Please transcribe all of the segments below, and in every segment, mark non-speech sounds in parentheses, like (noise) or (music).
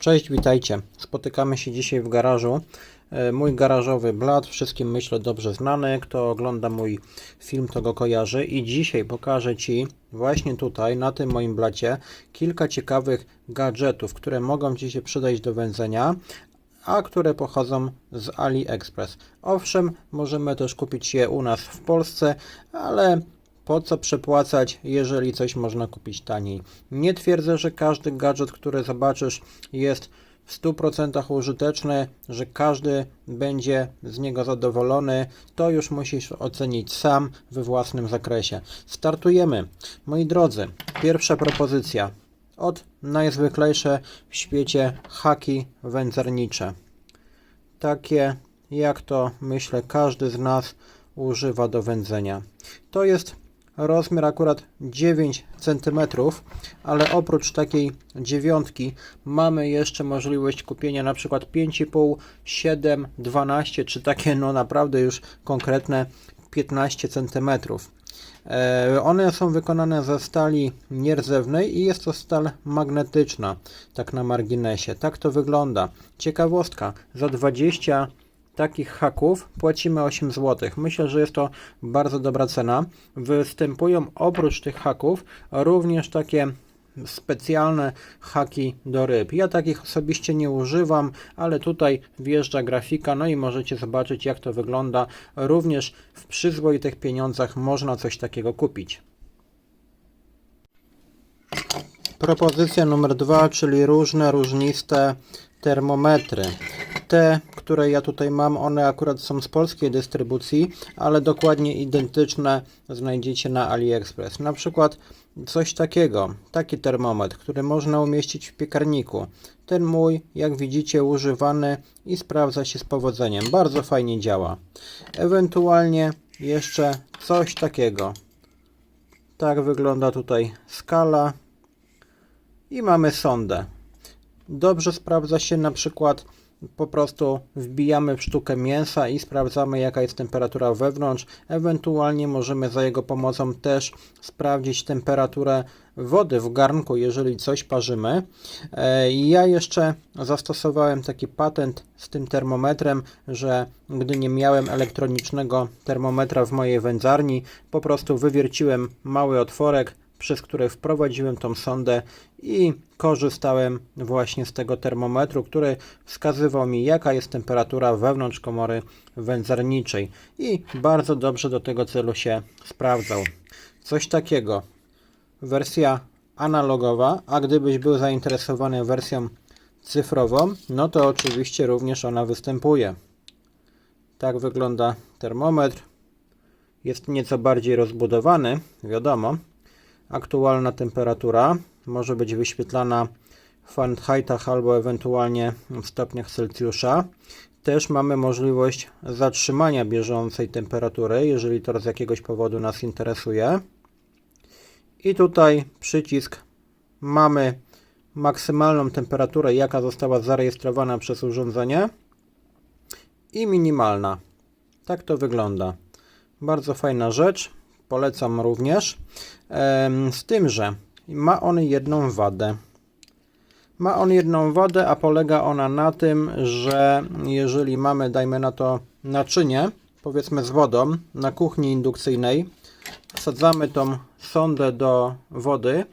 Cześć, witajcie. Spotykamy się dzisiaj w garażu. E, Mój garażowy blat, wszystkim myślę dobrze znany. Kto ogląda mój film, to go kojarzy. I dzisiaj pokażę Ci właśnie tutaj, na tym moim blacie, kilka ciekawych gadżetów, które mogą Ci się przydać do wędzenia, a które pochodzą z AliExpress. Owszem, możemy też kupić je u nas w Polsce, ale po co przepłacać, jeżeli coś można kupić taniej? Nie twierdzę, że każdy gadżet, który zobaczysz, jest w 100% użyteczny, że każdy będzie z niego zadowolony. To już musisz ocenić sam we własnym zakresie. Startujemy. Moi drodzy, pierwsza propozycja. Od najzwyklejsze w świecie haki wędzarnicze. Takie, jak to myślę, każdy z nas używa do wędzenia. To jest rozmiar akurat 9 cm, ale oprócz takiej dziewiątki mamy jeszcze możliwość kupienia na przykład 5,5, 7, 12 czy takie no naprawdę już konkretne 15 cm. E, One są wykonane ze stali nierdzewnej i jest to stal magnetyczna, tak na marginesie. Tak to wygląda. Ciekawostka, za 20 takich haków płacimy 8 zł. Myślę, że jest to bardzo dobra cena. Występują oprócz tych haków również takie specjalne haki do ryb. Ja takich osobiście nie używam, ale tutaj wjeżdża grafika, no i możecie zobaczyć jak to wygląda. Również w przyzwoitych pieniądzach można coś takiego kupić. Propozycja numer dwa, czyli różne różniste termometry. Te, które ja tutaj mam, one akurat są z polskiej dystrybucji, ale dokładnie identyczne znajdziecie na AliExpress. Na przykład coś takiego, taki termometr, który można umieścić w piekarniku. Ten mój, jak widzicie, używany i sprawdza się z powodzeniem. Bardzo fajnie działa. Ewentualnie jeszcze coś takiego. Tak wygląda tutaj skala i mamy sondę. Dobrze sprawdza się na przykład po prostu wbijamy w sztukę mięsa i sprawdzamy jaka jest temperatura wewnątrz. Ewentualnie możemy za jego pomocą też sprawdzić temperaturę wody w garnku, jeżeli coś parzymy. E, Ja jeszcze zastosowałem taki patent z tym termometrem, że gdy nie miałem elektronicznego termometra w mojej wędzarni, po prostu wywierciłem mały otworek, przez które wprowadziłem tą sondę i korzystałem właśnie z tego termometru, który wskazywał mi jaka jest temperatura wewnątrz komory wędzarniczej i bardzo dobrze do tego celu się sprawdzał. Coś takiego. Wersja analogowa, a gdybyś był zainteresowany wersją cyfrową, no to oczywiście również ona występuje. Tak wygląda termometr. Jest nieco bardziej rozbudowany, wiadomo. Aktualna temperatura może być wyświetlana w Fahrenheitach albo ewentualnie w stopniach Celsjusza. Też mamy możliwość zatrzymania bieżącej temperatury, jeżeli to z jakiegoś powodu nas interesuje. I tutaj przycisk mamy maksymalną temperaturę, jaka została zarejestrowana przez urządzenie i minimalna. Tak to wygląda. Bardzo fajna rzecz. Polecam również. Z tym, że ma on jedną wadę. Ma on jedną wadę, a polega ona na tym, że jeżeli mamy, dajmy na to, naczynie, powiedzmy z wodą, na kuchni indukcyjnej, wsadzamy tą sondę do wody,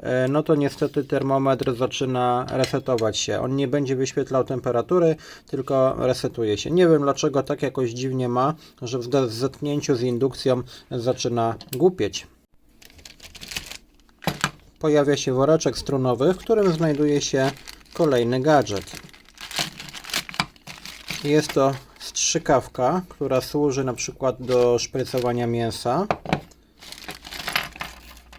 e, no to niestety termometr zaczyna resetować się. On nie będzie wyświetlał temperatury, tylko resetuje się. Nie wiem dlaczego tak jakoś dziwnie ma, że w zetknięciu z indukcją zaczyna głupieć. Pojawia się woreczek strunowy, w którym znajduje się kolejny gadżet. Jest to strzykawka, która służy na przykład do szprycowania mięsa.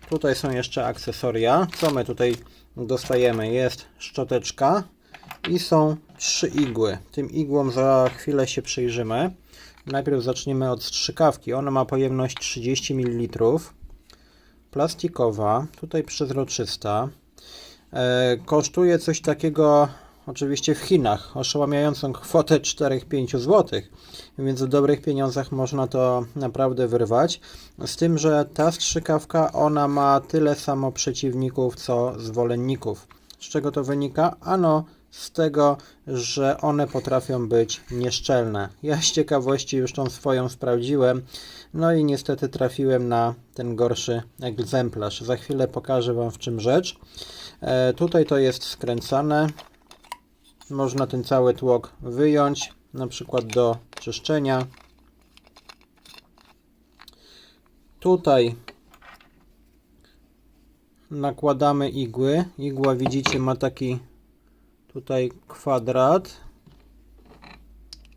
Tutaj są jeszcze akcesoria. Co my tutaj dostajemy? Jest szczoteczka i są trzy igły. Tym igłom za chwilę się przyjrzymy. Najpierw zaczniemy od strzykawki. Ona ma pojemność 30 ml. Plastikowa, tutaj przezroczysta. E, kosztuje coś takiego oczywiście w Chinach oszałamiającą kwotę 4-5 zł, więc w dobrych pieniądzach można to naprawdę wyrwać. Z tym, że ta strzykawka ona ma tyle samo przeciwników co zwolenników. Z czego to wynika? Ano z tego, że one potrafią być nieszczelne. Ja z ciekawości już tą swoją sprawdziłem, no i niestety trafiłem na ten gorszy egzemplarz. Za chwilę pokażę Wam w czym rzecz. E, tutaj to jest skręcane. Można ten cały tłok wyjąć, na przykład do czyszczenia. Tutaj nakładamy igły. Igła widzicie ma taki tutaj kwadrat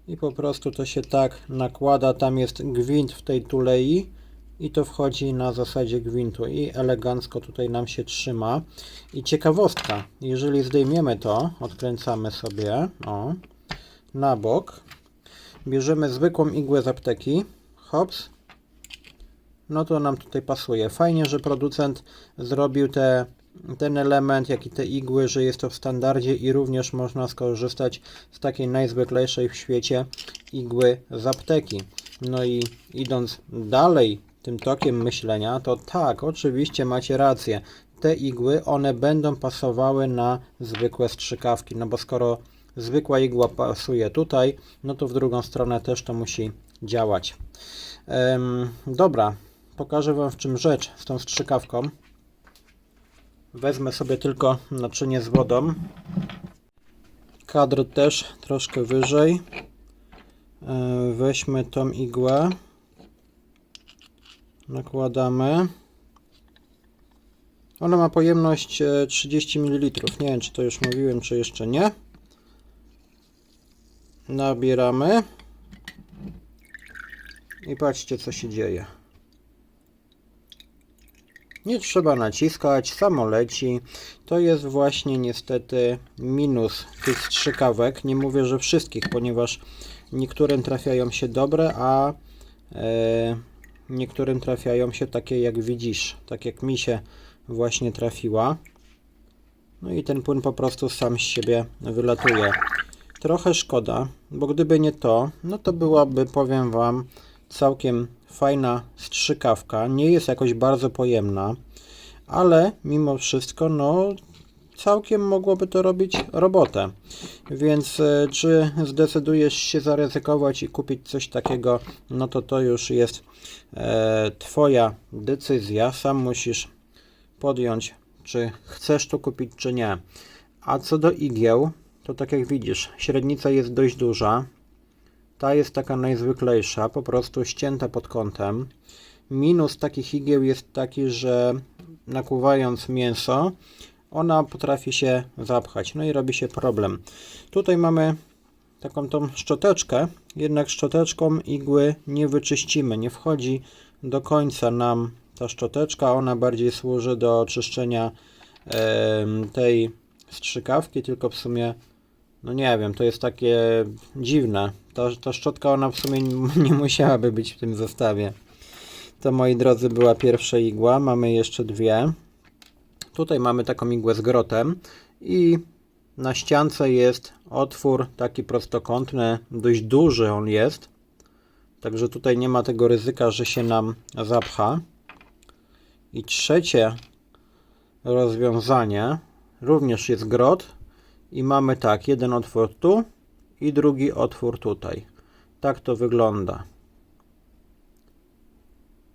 i po prostu to się tak nakłada. Tam jest gwint w tej tulei i to wchodzi na zasadzie gwintu i elegancko tutaj nam się trzyma. I ciekawostka, jeżeli zdejmiemy to, odkręcamy sobie o, na bok, bierzemy zwykłą igłę z apteki, hops, no to nam tutaj pasuje. Fajnie, że producent zrobił te, ten element, jak i te igły, że jest to w standardzie i również można skorzystać z takiej najzwyklejszej w świecie igły z apteki. No i idąc dalej tym tokiem myślenia, to tak, oczywiście macie rację. Te igły, one będą pasowały na zwykłe strzykawki, no bo skoro zwykła igła pasuje tutaj, no to w drugą stronę też to musi działać. Em, dobra, pokażę Wam w czym rzecz z tą strzykawką. Wezmę sobie tylko naczynie z wodą. Kadr też troszkę wyżej. E, Weźmy tą igłę. Nakładamy. Ona ma pojemność e, 30 ml. Nie wiem, czy to już mówiłem, czy jeszcze nie. Nabieramy. I patrzcie, co się dzieje. Nie trzeba naciskać, samo leci. To jest właśnie niestety minus tych strzykawek. Nie mówię, że wszystkich, ponieważ niektórym trafiają się dobre, a e, niektórym trafiają się takie jak widzisz, tak jak mi się właśnie trafiła. No i ten płyn po prostu sam z siebie wylatuje. Trochę szkoda, bo gdyby nie to, no to byłaby, powiem Wam, całkiem fajna strzykawka. Nie jest jakoś bardzo pojemna, ale mimo wszystko, no całkiem mogłoby to robić robotę. Więc e, czy zdecydujesz się zaryzykować i kupić coś takiego, no to to już jest e, Twoja decyzja. Sam musisz podjąć, czy chcesz to kupić, czy nie. A co do igieł, to tak jak widzisz, średnica jest dość duża. Ta jest taka najzwyklejsza, po prostu ścięta pod kątem. Minus takich igieł jest taki, że nakłuwając mięso, ona potrafi się zapchać, no i robi się problem. Tutaj mamy taką tą szczoteczkę, jednak szczoteczką igły nie wyczyścimy, nie wchodzi do końca nam ta szczoteczka, ona bardziej służy do czyszczenia tej strzykawki, tylko w sumie, no nie wiem, to jest takie dziwne. Ta, ta szczotka, ona w sumie (laughs) nie musiałaby być w tym zestawie. To moi drodzy była pierwsza igła, mamy jeszcze dwie. Tutaj mamy taką igłę z grotem i na ściance jest otwór taki prostokątny, dość duży on jest. Także tutaj nie ma tego ryzyka, że się nam zapcha. I trzecie rozwiązanie również jest grot i mamy tak, jeden otwór tu i drugi otwór tutaj. Tak to wygląda.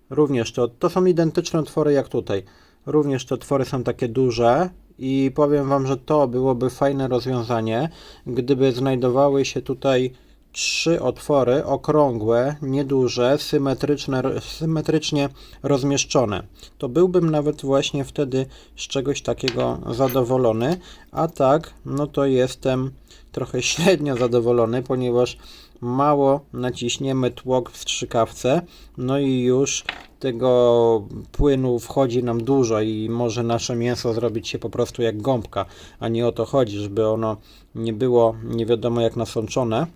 Również to, to są identyczne otwory jak tutaj. Również te otwory są takie duże i powiem Wam, że to byłoby fajne rozwiązanie, gdyby znajdowały się tutaj trzy otwory okrągłe, nieduże, symetryczne, symetrycznie rozmieszczone. To byłbym nawet właśnie wtedy z czegoś takiego zadowolony, a tak, no to jestem trochę (laughs) średnio zadowolony, ponieważ mało naciśniemy tłok w strzykawce, no i już tego płynu wchodzi nam dużo i może nasze mięso zrobić się po prostu jak gąbka, a nie o to chodzi, żeby ono nie było nie wiadomo jak nasączone.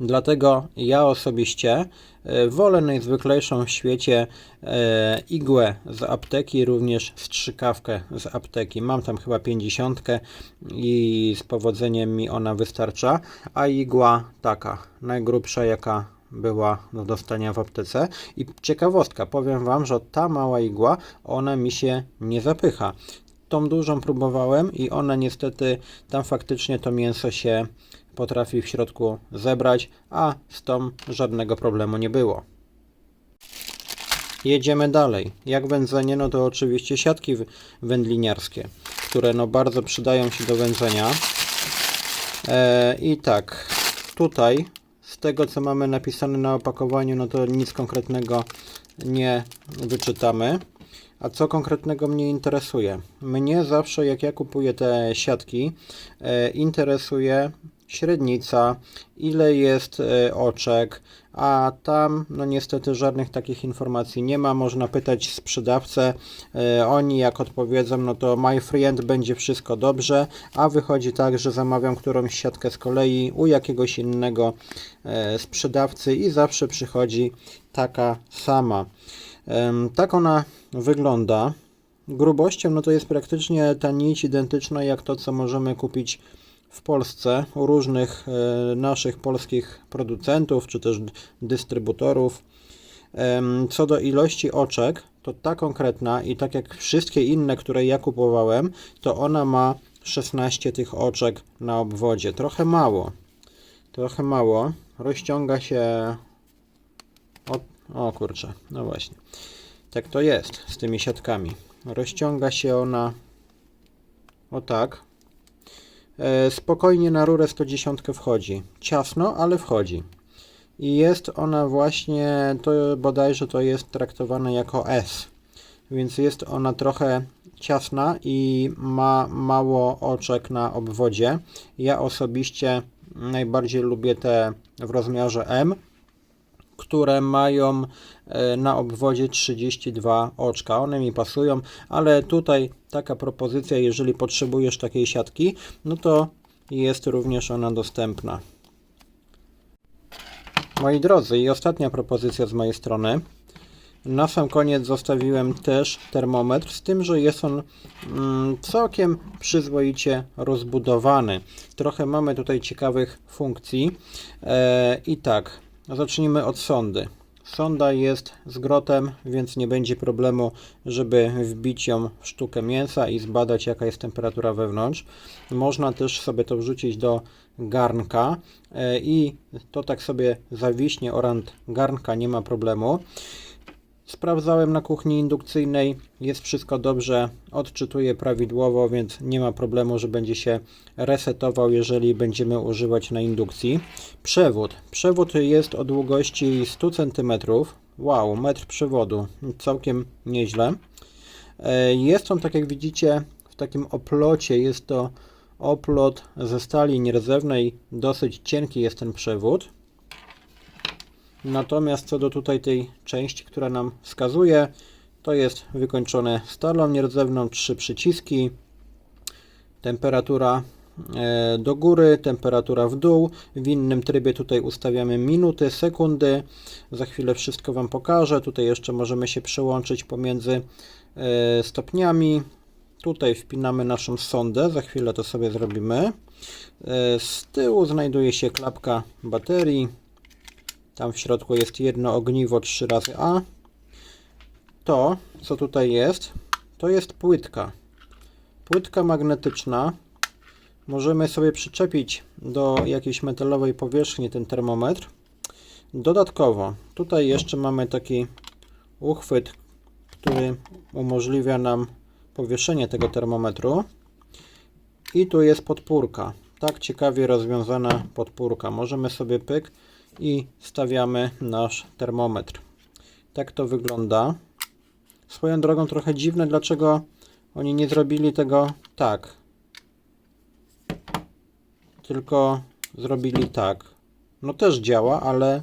Dlatego ja osobiście e, wolę najzwyklejszą w świecie e, igłę z apteki, również strzykawkę z apteki. Mam tam chyba 50 i z powodzeniem mi ona wystarcza, a igła taka, najgrubsza jaka była do dostania w aptece. I ciekawostka, powiem Wam, że ta mała igła, ona mi się nie zapycha. Tą dużą próbowałem i ona niestety, tam faktycznie to mięso się potrafi w środku zebrać, a z tą żadnego problemu nie było. Jedziemy dalej. Jak wędzenie, no to oczywiście siatki wędliniarskie, które no bardzo przydają się do wędzenia. E, I tak, tutaj z tego co mamy napisane na opakowaniu, no to nic konkretnego nie wyczytamy. A co konkretnego mnie interesuje? Mnie zawsze, jak ja kupuję te siatki, e, interesuje średnica, ile jest e, oczek, a tam no niestety żadnych takich informacji nie ma. Można pytać sprzedawcę, e, oni jak odpowiedzą, no to my friend będzie wszystko dobrze, a wychodzi tak, że zamawiam którąś siatkę z kolei u jakiegoś innego e, sprzedawcy i zawsze przychodzi taka sama. Tak ona wygląda. Grubością no to jest praktycznie ta nić identyczna jak to, co możemy kupić w Polsce u różnych e, naszych polskich producentów czy też dystrybutorów. Co do ilości oczek, to ta konkretna i tak jak wszystkie inne, które ja kupowałem, to ona ma 16 tych oczek na obwodzie. Trochę mało. Trochę mało. Rozciąga się. O, o kurczę, no właśnie. Tak to jest z tymi siatkami. Rozciąga się ona o tak. E, spokojnie na rurę 110 wchodzi. Ciasno, ale wchodzi. I jest ona właśnie, to bodajże to jest traktowane jako S. Więc jest ona trochę ciasna i ma mało oczek na obwodzie. Ja osobiście najbardziej lubię te w rozmiarze M, które mają e, na obwodzie 32 oczka. One mi pasują, ale tutaj taka propozycja, jeżeli potrzebujesz takiej siatki, no to jest również ona dostępna. Moi drodzy, i ostatnia propozycja z mojej strony. Na sam koniec zostawiłem też termometr, z tym, że jest on mm, całkiem przyzwoicie rozbudowany. Trochę mamy tutaj ciekawych funkcji. E, I tak, zacznijmy od sondy. Sonda jest z grotem, więc nie będzie problemu, żeby wbić ją w sztukę mięsa i zbadać, jaka jest temperatura wewnątrz. Można też sobie to wrzucić do garnka e, i to tak sobie zawiśnie orant garnka, nie ma problemu. Sprawdzałem na kuchni indukcyjnej, jest wszystko dobrze, odczytuje prawidłowo, więc nie ma problemu, że będzie się resetował, jeżeli będziemy używać na indukcji. Przewód. Przewód jest o długości 100 cm. Wow, metr przewodu, całkiem nieźle. E, Jest on, tak jak widzicie, w takim oplocie. Jest to oplot ze stali nierdzewnej. Dosyć cienki jest ten przewód. Natomiast co do tutaj tej części, która nam wskazuje, to jest wykończone stalą nierdzewną, trzy przyciski, temperatura e, do góry, temperatura w dół. W innym trybie tutaj ustawiamy minuty, sekundy. Za chwilę wszystko Wam pokażę. Tutaj jeszcze możemy się przełączyć pomiędzy e, stopniami. Tutaj wpinamy naszą sondę, za chwilę to sobie zrobimy. E, Z tyłu znajduje się klapka baterii. Tam w środku jest jedno ogniwo 3 razy A. To, co tutaj jest, to jest płytka. Płytka magnetyczna. Możemy sobie przyczepić do jakiejś metalowej powierzchni ten termometr. Dodatkowo, tutaj jeszcze mamy taki uchwyt, który umożliwia nam powieszenie tego termometru. I tu jest podpórka. Tak ciekawie rozwiązana podpórka. Możemy sobie pyk i stawiamy nasz termometr. Tak to wygląda. Swoją drogą trochę dziwne, dlaczego oni nie zrobili tego tak. Tylko zrobili tak. No też działa, ale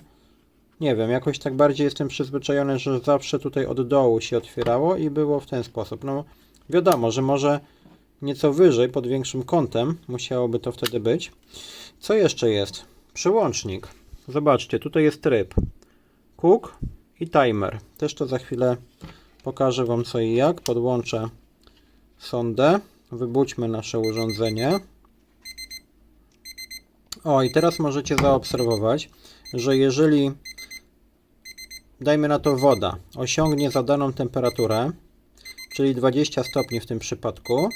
nie wiem, jakoś tak bardziej jestem przyzwyczajony, że zawsze tutaj od dołu się otwierało i było w ten sposób. No wiadomo, że może nieco wyżej, pod większym kątem musiałoby to wtedy być. Co jeszcze jest? Przełącznik. Zobaczcie, tutaj jest tryb cook i timer. Też to za chwilę pokażę Wam co i jak. Podłączę sondę. Wybudźmy nasze urządzenie. O, i teraz możecie zaobserwować, że jeżeli dajmy na to woda osiągnie zadaną temperaturę, czyli 20 stopni w tym przypadku,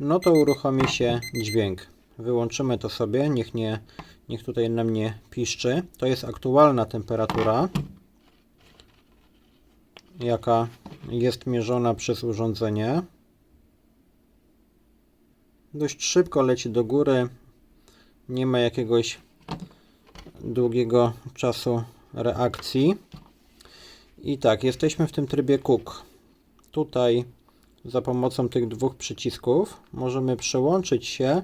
no to uruchomi się dźwięk. Wyłączymy to sobie, niech, nie, niech tutaj nam nie piszczy. To jest aktualna temperatura, jaka jest mierzona przez urządzenie. Dość szybko leci do góry, nie ma jakiegoś długiego czasu reakcji. I tak, jesteśmy w tym trybie cook. Tutaj za pomocą tych dwóch przycisków możemy przełączyć się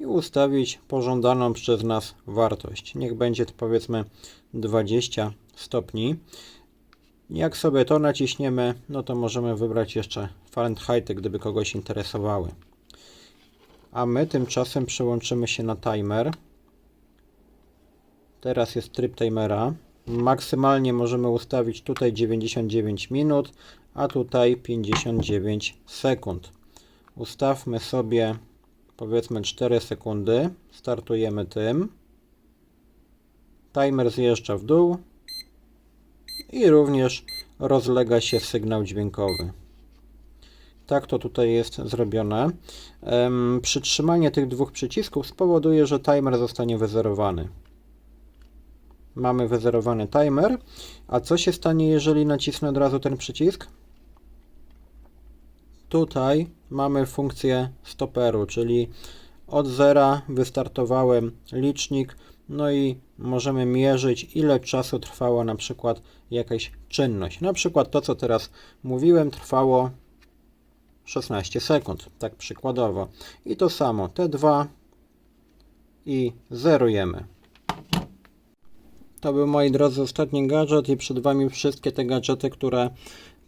i ustawić pożądaną przez nas wartość. Niech będzie to powiedzmy 20 stopni. Jak sobie to naciśniemy, no to możemy wybrać jeszcze Fahrenheit, gdyby kogoś interesowały. A my tymczasem przełączymy się na timer. Teraz jest tryb timera. Maksymalnie możemy ustawić tutaj 99 minut, a tutaj 59 sekund. Ustawmy sobie powiedzmy 4 sekundy. Startujemy tym. Timer zjeżdża w dół i również rozlega się sygnał dźwiękowy. Tak to tutaj jest zrobione. Ym, przytrzymanie tych dwóch przycisków spowoduje, że timer zostanie wyzerowany. Mamy wyzerowany timer. A co się stanie, jeżeli nacisnę od razu ten przycisk? Tutaj mamy funkcję stoperu, czyli od zera wystartowałem licznik, no i możemy mierzyć, ile czasu trwała na przykład jakaś czynność. Na przykład to, co teraz mówiłem, trwało 16 sekund, tak przykładowo. I to samo, te dwa i zerujemy. To był, moi drodzy, ostatni gadżet i przed Wami wszystkie te gadżety, które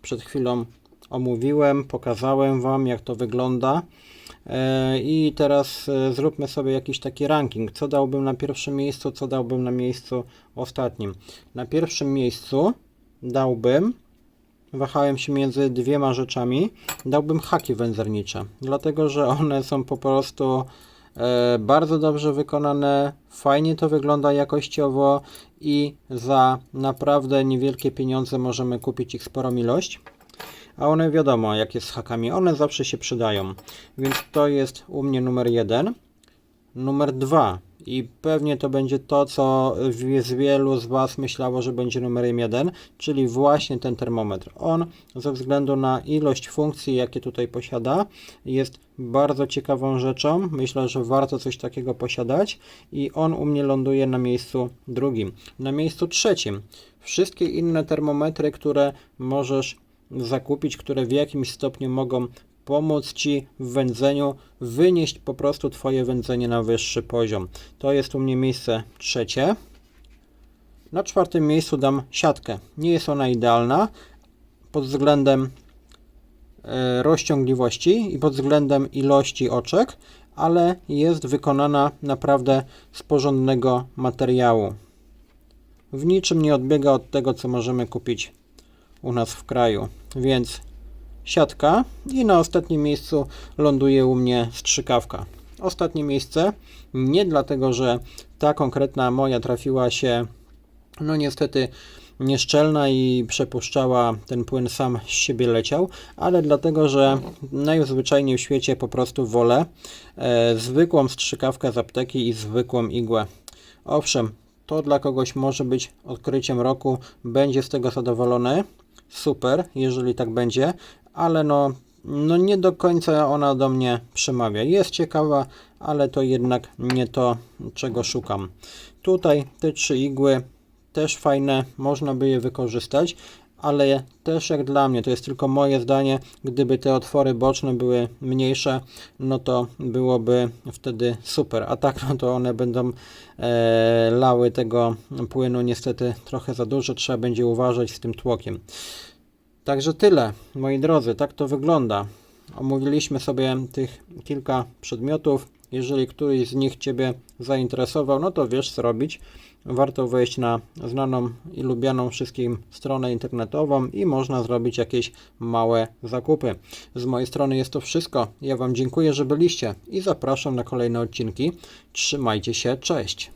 przed chwilą omówiłem, pokazałem Wam, jak to wygląda. E, I teraz e, zróbmy sobie jakiś taki ranking. Co dałbym na pierwszym miejscu, co dałbym na miejscu ostatnim. Na pierwszym miejscu dałbym, wahałem się między dwiema rzeczami, dałbym haki węzernicze, dlatego że one są po prostu e, bardzo dobrze wykonane, fajnie to wygląda jakościowo i za naprawdę niewielkie pieniądze możemy kupić ich sporą ilość a one wiadomo jak jest z hakami, one zawsze się przydają. Więc to jest u mnie numer jeden. Numer dwa i pewnie to będzie to, co z wielu z Was myślało, że będzie numerem jeden, czyli właśnie ten termometr. On ze względu na ilość funkcji, jakie tutaj posiada, jest bardzo ciekawą rzeczą. Myślę, że warto coś takiego posiadać i on u mnie ląduje na miejscu drugim. Na miejscu trzecim wszystkie inne termometry, które możesz zakupić, które w jakimś stopniu mogą pomóc Ci w wędzeniu, wynieść po prostu Twoje wędzenie na wyższy poziom. To jest u mnie miejsce trzecie. Na czwartym miejscu dam siatkę. Nie jest ona idealna pod względem e, rozciągliwości i pod względem ilości oczek, ale jest wykonana naprawdę z porządnego materiału. W niczym nie odbiega od tego, co możemy kupić u nas w kraju. Więc siatka i na ostatnim miejscu ląduje u mnie strzykawka. Ostatnie miejsce nie dlatego, że ta konkretna moja trafiła się no niestety nieszczelna i przepuszczała ten płyn sam z siebie leciał, ale dlatego, że najzwyczajniej w świecie po prostu wolę e, zwykłą strzykawkę z apteki i zwykłą igłę. Owszem, to dla kogoś może być odkryciem roku, będzie z tego zadowolony, super, jeżeli tak będzie, ale no, no nie do końca ona do mnie przemawia. Jest ciekawa, ale to jednak nie to, czego szukam. Tutaj te trzy igły też fajne, można by je wykorzystać, ale też jak dla mnie, to jest tylko moje zdanie, gdyby te otwory boczne były mniejsze, no to byłoby wtedy super, a tak (laughs) no to one będą e, lały tego płynu niestety trochę za dużo, trzeba będzie uważać z tym tłokiem. Także tyle, moi drodzy, tak to wygląda. Omówiliśmy sobie tych kilka przedmiotów. Jeżeli któryś z nich Ciebie zainteresował, no to wiesz co robić. Warto wejść na znaną i lubianą wszystkim stronę internetową i można zrobić jakieś małe zakupy. Z mojej strony jest to wszystko. Ja Wam dziękuję, że byliście i zapraszam na kolejne odcinki. Trzymajcie się, cześć!